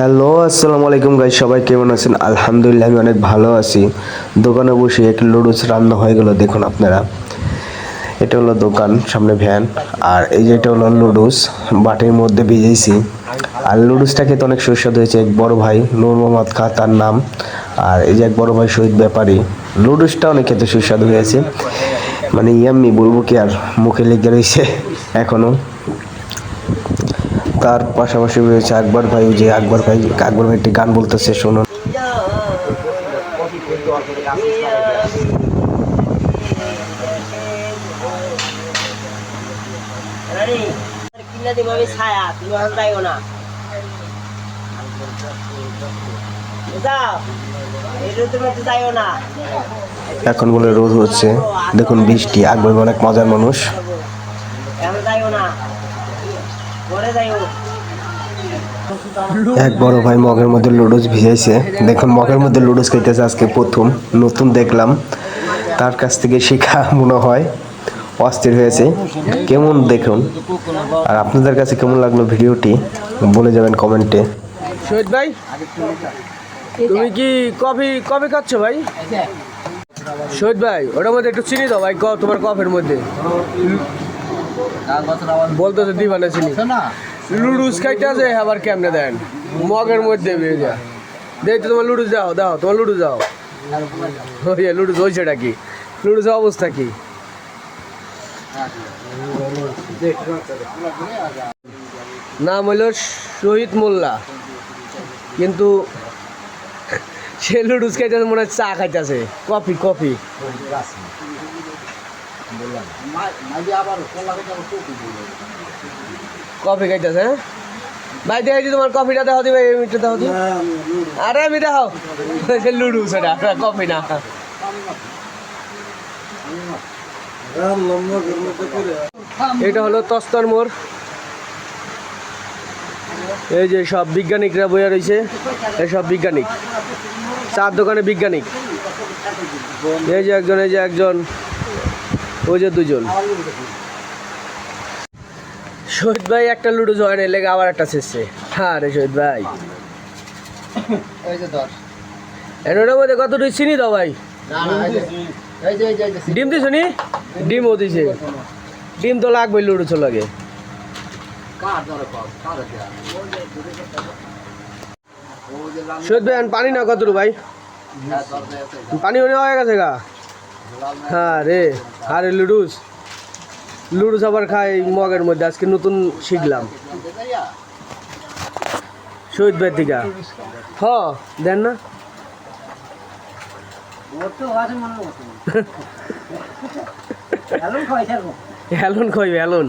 Hello, আসসালামু আলাইকুম গাই সবাই কেমন আছেন? আলহামদুলিল্লাহ, আমি অনেক ভালো আছি। দোকানে বসে একটু লুডুস রান্না হয়ে গেল, দেখুন আপনারা। এটা হলো দোকান, সামনে ভ্যান। আর এই যে এটা হলো লুডুস বাটির মধ্যে ভিজেছি আর লুডুসটা খেতে অনেক সুস্বাদু হয়েছে। এক বড় ভাই, নূর মোহাম্মদ খা, তার নাম। আর এই যে এক বড় ভাই শহীদ ব্যাপারী লুডুসটা অনেক খেতে সুস্বাদু হয়েছে। মানে ইয়াম্মি, বলব কি আর, মুখে লেগে রয়েছে এখনও। তার পাশাপাশি রয়েছে আকবর ভাই যে আকবর ভাই আকবর ভাই একটি গান বলতেছে শুনুন এখন বলে রোদ হচ্ছে। দেখুন বৃষ্টি, আকবর অনেক মজার মানুষ এখন যাইও না পরে যাইও এক বড় ভাই মগের মধ্যে লুডুস ভিজাইছে। দেখুন, মগের মধ্যে লুডুস খাইতেছে আজকে প্রথম, নতুন দেখলাম। তার কাছ থেকে শেখা মনে হয়, অস্থির হয়েছে। কেমন দেখুন? আর আপনাদের কাছে কেমন লাগল ভিডিওটি, বলে যাবেন কমেন্টে। শহীদ ভাই, তুমি কি কফি কফি খাচ্ছ ভাই? শহীদ ভাই, ওটার মধ্যে একটু চিনি দাও ভাই তোমার কফের মধ্যে। বলতে তো দিবা না চিনি। লুডুস খাইতে আছে, আবার কেমনে দেন? মগের মধ্যে দেখ তোমার লুডুস দাও দাও, তোমার লুডুস দাও। ওই লুডুস হয়েছেটা কি লুডুসের অবস্থা কি? নাম হইল শহীদ মোল্লা। কিন্তু সে লুডুস খাইতেছে মনে হয় চা খাইতেছে কফি কফি। কফি খাইতেছে হ্যাঁ? ভাই দেখে তোমার কফিটা, দেখাও দিবে এই মিনিটটা দেখাও দিবে আরে, আমি দেখাও। সে লুডুস এটা কফি না। এটা হলো তস্তর মোড়। এই যে সব বিজ্ঞানিকরা বইয়া রয়েছে এই সব বিজ্ঞানিক। চার দোকানে বিজ্ঞানিক। এই যে একজন, এই যে একজন। ওই যে দুজন। শহীদ ভাই একটা লুডো জয়েন লেগে আবার একটা শেষে। হ্যাঁ রে শহীদ ভাই। এনোটার মধ্যে কতটুকু চিনি দাও ভাই? ডিম দিছ নি? ডিমও দিছে। ডিম তো লাগবে লুডো চো লাগে শহীদ ভাই পানি না কতটুকু ভাই? পানি মনে হয়ে গেছে গা। হ্যাঁ রে আরে লুডুস। লুডুস আবার খাই মগের মধ্যে, আজকে নতুন শিখলাম। শহীদ ভাই হ, দেন না। হ্যালন খাইবে হ্যালন।